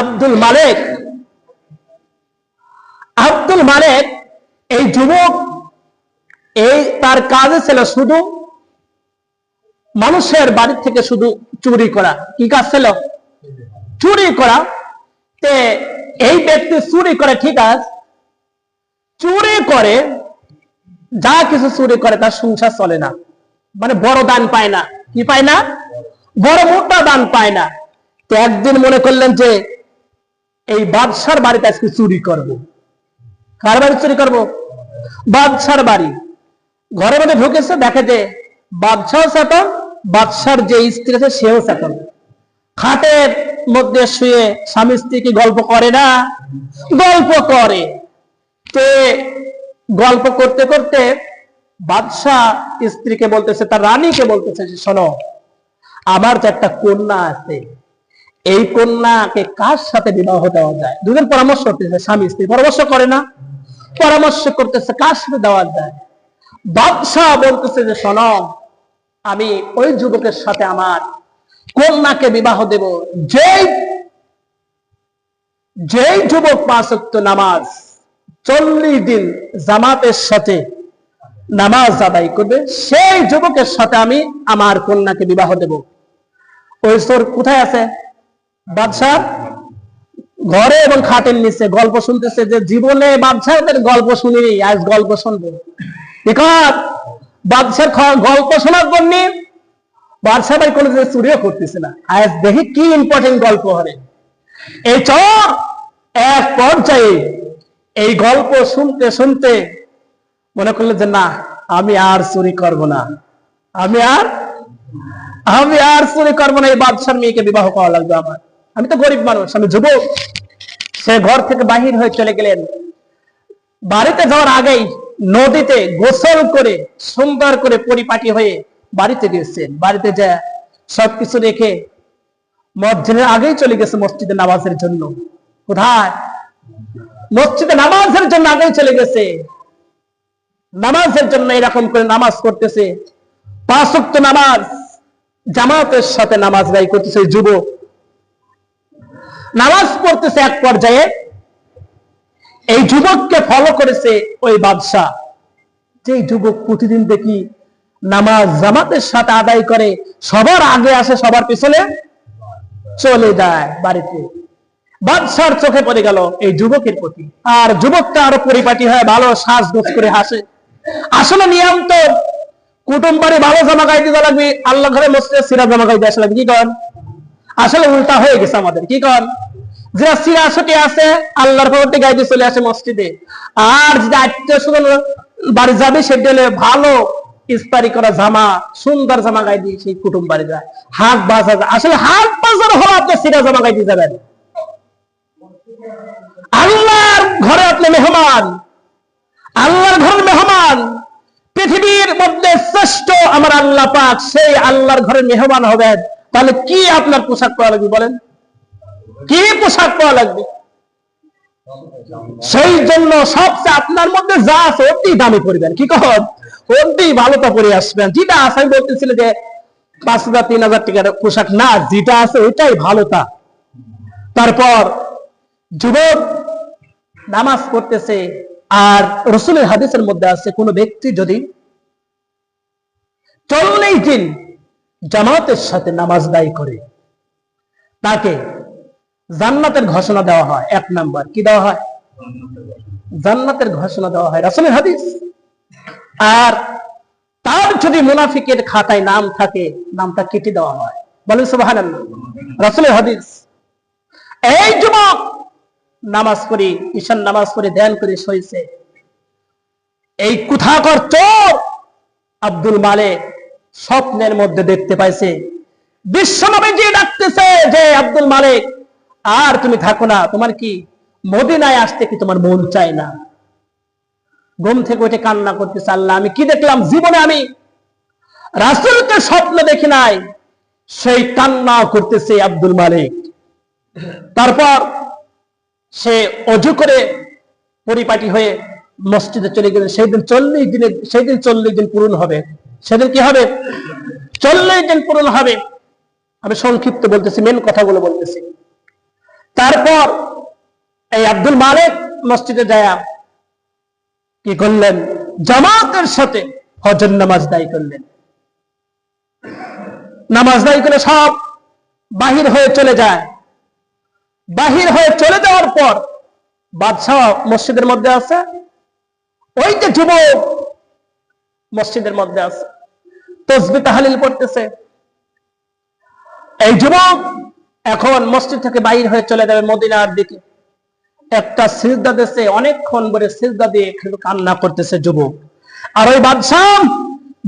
আব্দুল মালেক। আব্দুল মালেক এই যুবক, এই তার কাজে ছিল শুধু মানুষের বাড়ি থেকে শুধু চুরি করা। কি কাজ ছিল? চুরি করা। তে এই ব্যক্তি চুরি করে, ঠিক আছে? চুরি করে, যা কিছু চুরি করে তার সংসার চলে না। মানে বড় দান পায় না। কি পায় না? বড় মোটা দান পায় না। তো একদিন মনে করলেন যে এই বাদশার বাড়িতে আজকে চুরি করব। কার বাড়ি চুরি করব? বাদশার বাড়ি। ঘরের মধ্যে ঢুকেছে, দেখে যে বাদশাহ চেতন বাদশার যে স্ত্রী আছে সেও চেতন খাটের মধ্যে শুয়ে স্বামী স্ত্রী কি গল্প করে না? গল্প করে। তে গল্প করতে করতে বাদশাহ স্ত্রীকে বলতেছে, তার রানীকে বলতেছে শোনো, আমার যে একটা কন্যা আছে এই কন্যাকে কার সাথে বিবাহ দেওয়া যায়? দুজন পরামর্শ করতেছে, স্বামী, স্ত্রী পরামর্শ করে না। পরামর্শ করতেছে, কার সাথে দেওয়া যায়? বাদশাহ বলতেছে যে, শোনো, আমি ওই যুবকের সাথে আমার কন্যাকে বিবাহ দেব। যেই যেই যুবক পাঁচক্ত নামাজ, চল্লিশ দিন জামাতের সাথে নামাজ আদায় করবে, সেই যুবকের সাথে আমি আমার কন্যাকে বিবাহ দেব। ওই সোর কোথায় আছে? বাদশাহ ঘরে এবং খাটের নিচে গল্প শুনতেছে যে জীবনে বাদশাহদের গল্প শুনিনি, আজ গল্প শুনব। বিকজ বাদশার গল্প শোনার জন্য বাদশাহ ভাই কোনো চুরিও করতেছে না। আজ দেখি কি ইম্পর্টেন্ট গল্প হবে। এই চর এক পর্যায়ে এই গল্প শুনতে শুনতে মনে করল যে না, আমি আর চুরি করব না। আমি আর আমি আর চুরি করব না, এই বাদশার মেয়েকে বিবাহ করা লাগবে আমার। আমি তো গরিব মানুষ, আমি যুবক। সে ঘর থেকে বাহির হয়ে চলে গেলেন। বাড়িতে যাওয়ার আগেই নদীতে গোসল করে সুন্দর করে পরিপাটি হয়ে বাড়িতে গেছেন বাড়িতে যা সবকিছু রেখে মসজিদের আগেই চলে গেছে মসজিদে নামাজের জন্য। কোথায়? মসজিদে নামাজের জন্য আগেই চলে গেছে। নামাজের জন্য এরকম করে নামাজ করতেছে পাঁচ নামাজ, জামাতের সাথে নামাজ ব্যয় করতেছে যুবক। নামাজ পড়তেছে এক পর্যায়ে, এই যুবককে ফলো করেছে ওই বাদশাহ। যে যুবক প্রতিদিন দেখি নামাজ জামাতের সাথে আদায় করে, সবার আগে আসে, সবার পিছনে চলে যায় বাড়িতে। বাদশার চোখে পড়ে গেল এই যুবকের প্রতি। আর যুবকটা আরও পরিপাটি হয় ভালো শ্বাস সাজগোজ করে হাসে। আসলে নিয়ম তো, কুটুম বাড়ি ভালো জামা গাই দিতে লাগবে আল্লাহ ঘরে মসজিদে সিরা জামা গাই দিয়ে আসলে কি করেন? আসলে উল্টা হয়ে গেছে আমাদের। কি কর যারা সিরাশটি আছে, আল্লাহর খবরটি গাইতে চলে আসে মসজিদে। আর যদি আত্মীয় স্বজন বাড়ি যাবে, সেটা ভালো ইস্তারি করা জামা, সুন্দর জামা গাই দিয়ে সেই কুটুম বাড়ি যায় হাট বাজার, আসলে হাত বাজার হলো আপনি সিরা জামা গাইতে যাবেন। আল্লাহর ঘরে আপনি মেহমান আল্লাহর ঘরের মেহমান পৃথিবীর মধ্যে শ্রেষ্ঠ আমার আল্লাহ পাক সেই আল্লাহর ঘরে মেহমান হবেন। তাহলে কি আপনার পোশাক পরা লাগবে বলেন? কি পোশাক পরা লাগবে? সেই জন্য সবচেয়ে আপনার মধ্যে যা আছে অতি দামি পরিবেন কি কখন অতি ভালোটা পরে আসবেন। যেটা আছে, আমি বলতেছিল যে পাঁচ হাজার, তিন হাজার টাকার পোশাক না, যেটা আছে ওইটাই ভালোটা। তারপর যুবক নামাজ পড়তেছে, আর রসুলের হাদিসের মধ্যে আছে, কোনো ব্যক্তি যদি চল্লিশ দিন জামাতের সাথে নামাজ দায়ী করে। তাকে জান্নাতের ঘোষণা দেওয়া হয়। এক নাম্বার কি দেওয়া হয়? জান্নাতের ঘোষণা দেওয়া হয় রাসুলের হাদিস। আর তার যদি মুনাফিকের খাতায় নাম থাকে, নামটা কেটে দেওয়া হয়। বলেন সুবাহান রাসুলের হাদিস। এই যুবক নামাজ পড়ি, ঈশান নামাজ পড়ে, ধ্যান করে সইছে। এই কুথাকর চোর আব্দুল মালিক স্বপ্নের মধ্যে দেখতে পাইছে। বিশ্বনবীজি ডাকতেছে যে, আব্দুল মালিক, আর তুমি থাকো না। তোমার কি মদিনায় আসতে কি তোমার মন চায় না? ঘুম থেকে উঠে কান্না করতেছে, আল্লাহ, আমি কি দেখলাম? জীবনে আমি রাসুলকে স্বপ্ন দেখি নাই। সেই কান্না করতেছে আব্দুল মালিক। তারপর সে অজু করে পরিপাটি হয়ে মসজিদে চলে গেলেন। সেই দিন চল্লিশ দিনের, সেই দিন চল্লিশ দিন পূরণ হবে। সেদিন কি হবে? চল্লিশ দিন পূরণ হবে। আমি সংক্ষিপ্ত বলতেছি মেন কথাগুলো বলতেছি। তারপর এই আব্দুল মালিক মসজিদে যায় কি করলেন? জামাতের সাথে হজর নামাজ দায়ী করলেন। নামাজ দায়ী করে সব বাহির হয়ে চলে যায়। বাহির হয়ে চলে যাওয়ার পর বাদশাহ মসজিদের মধ্যে আছে। ওই যে যুবক মসজিদের মধ্যে আছে। তসবি তাহালিল পড়তেছে। এই যুবক এখন মসজিদ থেকে বাইর হয়ে চলে যাবে মদিনার দিকে। একটা সিজদা দেশে অনেকক্ষণ ধরে সিজদা দিয়ে কান্না করতেছে যুবক। আর ওই বাদশাহ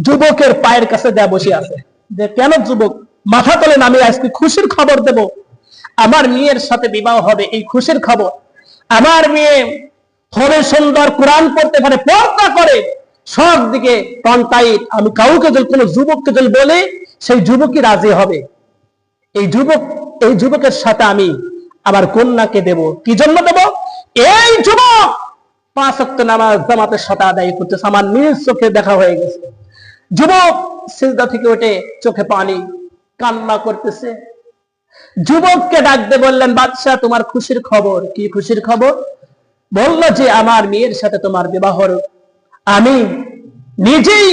যুবকের পায়ের কাছে দেয়া বসে আছে। যে কেন যুবক, মাথা তোলেন আমি আজকে খুশির খবর দেব? আমার মেয়ের সাথে বিবাহ হবে, এই খুশির খবর। আমার মেয়ে হবে সুন্দর কোরআন পড়তে পারে, পর্দা করে। সব দিকে কন্টাইট আমি কাউকে যদি কোনো যুবককে যদি বলে, সেই যুবকই রাজি হবে। এই যুবক, এই যুবকের সাথে আমি আমার কন্যাকে দেব। কি জন্য দেব? এই যুবক পাঁচ অক্ট নামাজ জামাতের সাথে আদায় করতেছে। আমার নিজ চোখে দেখা হয়ে গেছে। যুবক সিজদা থেকে ওঠে চোখে পানি, কান্না করতেছে। যুবককে ডাকতে বললেন, বাদশাহ, তোমার খুশির খবর? কি খুশির খবর? বলল যে, আমার মেয়ের সাথে তোমার বিবাহর আমি নিজেই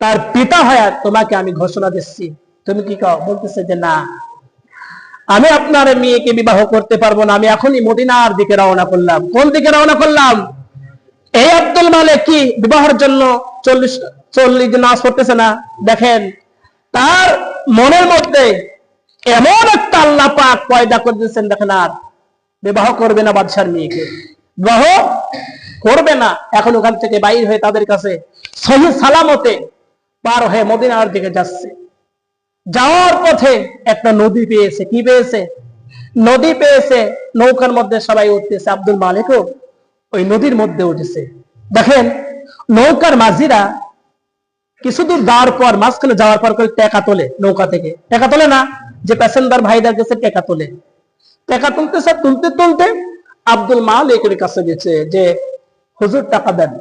তার পিতা হয়ে তোমাকে আমি ঘোষণা দিচ্ছি। তুমি কি কাও? বলতেছে যে না। আমি আপনার মেয়েকে বিবাহ করতে পারব না। আমি এখনই মদিনার দিকে রওনা করলাম। কোন দিকে রওনা করলাম? এই আব্দুল মালিক কি বিবাহের জন্য চল্লিশ চল্লিশ দিন নামাজ পড়তেছে না? দেখেন, তার মনের মধ্যে এমন একটা আল্লাহ পাক পয়দা করে দিয়েছেন, দেখেন আর। বিবাহ করবে না বাদশার মেয়েকে। বিবাহ করবে না, এখন ওখান থেকে বাইর হয়ে তাদের কাছে সহি সালামতে পার হয়ে মদিনার দিকে যাচ্ছে। যাওয়ার পথে একটা নদী পেয়েছে, কি পেয়েছে? নদী পেয়েছে, নৌকার মধ্যে সবাই উঠতেছে। আব্দুল মালিকও ওই নদীর মধ্যে উঠেছে। দেখেন, নৌকার মাঝিরা কিছু দূর যাওয়ার পর, মাঝখানে যাওয়ার পর করে টেকা তোলে নৌকা থেকে। টেকা তোলে না, যে প্যাসেঞ্জার ভাইদের কাছে টেকা তোলে। টেকা তুলতেছে তুলতে তুলতে আব্দুল মালিকের কাছে গেছে যে হুজুর টাকা দেন।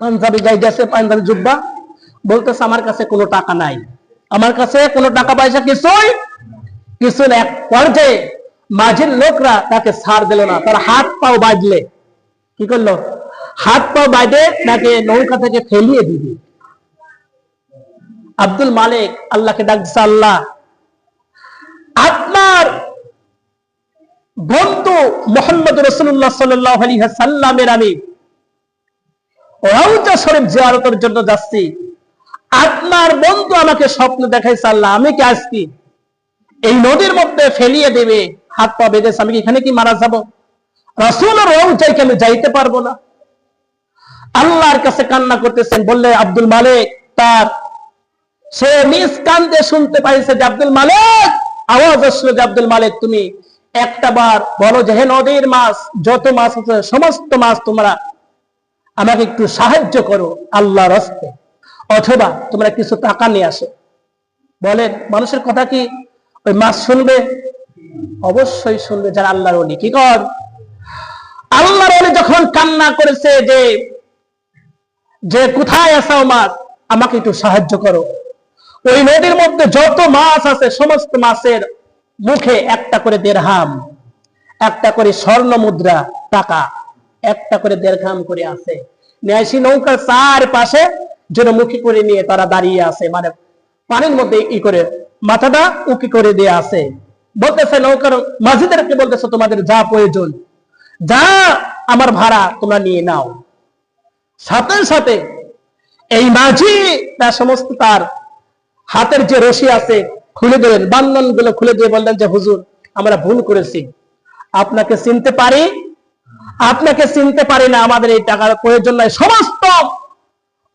পাঞ্জাবি গাই গেছে পাঞ্জাবি জুব্বা। বলতেছে, আমার কাছে কোনো টাকা নাই। আমার কাছে কোনো টাকা পয়সা কিছুই কিছু এক পর্যায়ে মাঝের লোকরা তাকে ছাড় দিল না। তার হাত পাও বাঁধলে। কি করল? হাত পাও বাঁধে তাকে নৌকা থেকে ফেলিয়ে দিবি। আব্দুল মালিক আল্লাহকে ডাকছে, আল্লাহ, আপনার বন্ধু মোহাম্মদ রসুল্লাহ সাল্লাহ আলী সাল্লামের আমি রওজা শরীফ জিয়ারতের জন্য যাচ্ছি। আপনার বন্ধু আমাকে স্বপ্ন দেখাইছে, আল্লাহ, আমি কি আজকে এই নদীর মধ্যে ফেলিয়ে দেবে, হাত পা বেঁধেছে আমি এখানে কি মারা যাব? রসুল রওজাইকে আমি যাইতে পারব না? আল্লাহর কাছে কান্না করতেছেন, বললে, আব্দুল মালিক, তার সে নিজ কান্দে শুনতে পাইছে যে, আব্দুল মালিক, আওয়াজ আসলো যে, আব্দুল মালিক, তুমি একটা বার বলো যে, হে নদীর মাছ, যত মাছ আছে, সমস্ত মাছ তোমরা আমাকে একটু সাহায্য করো আল্লাহ রস্তে অথবা তোমরা কিছু টাকা নিয়ে আসো। বলেন, মানুষের কথা কি ওই মাছ শুনবে? অবশ্যই শুনবে, যারা আল্লাহর অলি। কি কর? আল্লাহর অলি যখন কান্না করেছে যে যে, কোথায় আসাও মাছ? আমাকে একটু সাহায্য করো। ওই নদীর মধ্যে যত মাছ আছে, সমস্ত মাছের মুখে একটা করে দেড়হাম, একটা করে স্বর্ণ মুদ্রা, টাকা, একটা করে দেড়হাম করে আছে। ন্যাসী নৌকার চার পাশে যেন মুখী করে নিয়ে তারা দাঁড়িয়ে আছে মানে পানির মধ্যে ই করে, মাথাটা উকি করে দিয়ে আছে। বলতেছে নৌকার মাঝিদেরকে বলতেছে, তোমাদের যা প্রয়োজন, যা আমার ভাড়া তোমরা নিয়ে নাও। সাথে সাথে এই মাঝি, তার সমস্ত তার হাতের যে রশি আছে খুলে দিলেন বান্ধনগুলো খুলে দিয়ে বললেন যে, হুজুর, আমরা ভুল করেছি। আপনাকে চিনতে পারি? আপনাকে চিনতে পারি না, আমাদের এই টাকার প্রয়োজন নাই। সমস্ত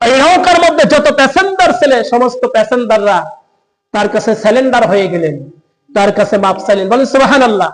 এই মধ্যে যত প্যাসেঞ্জার ছেলে, সমস্ত প্যাসেঞ্জাররা তার কাছে স্যালেন্ডার হয়ে গেলেন। তার কাছে মাপ চাইলেন। বলেন সুবাহান আল্লাহ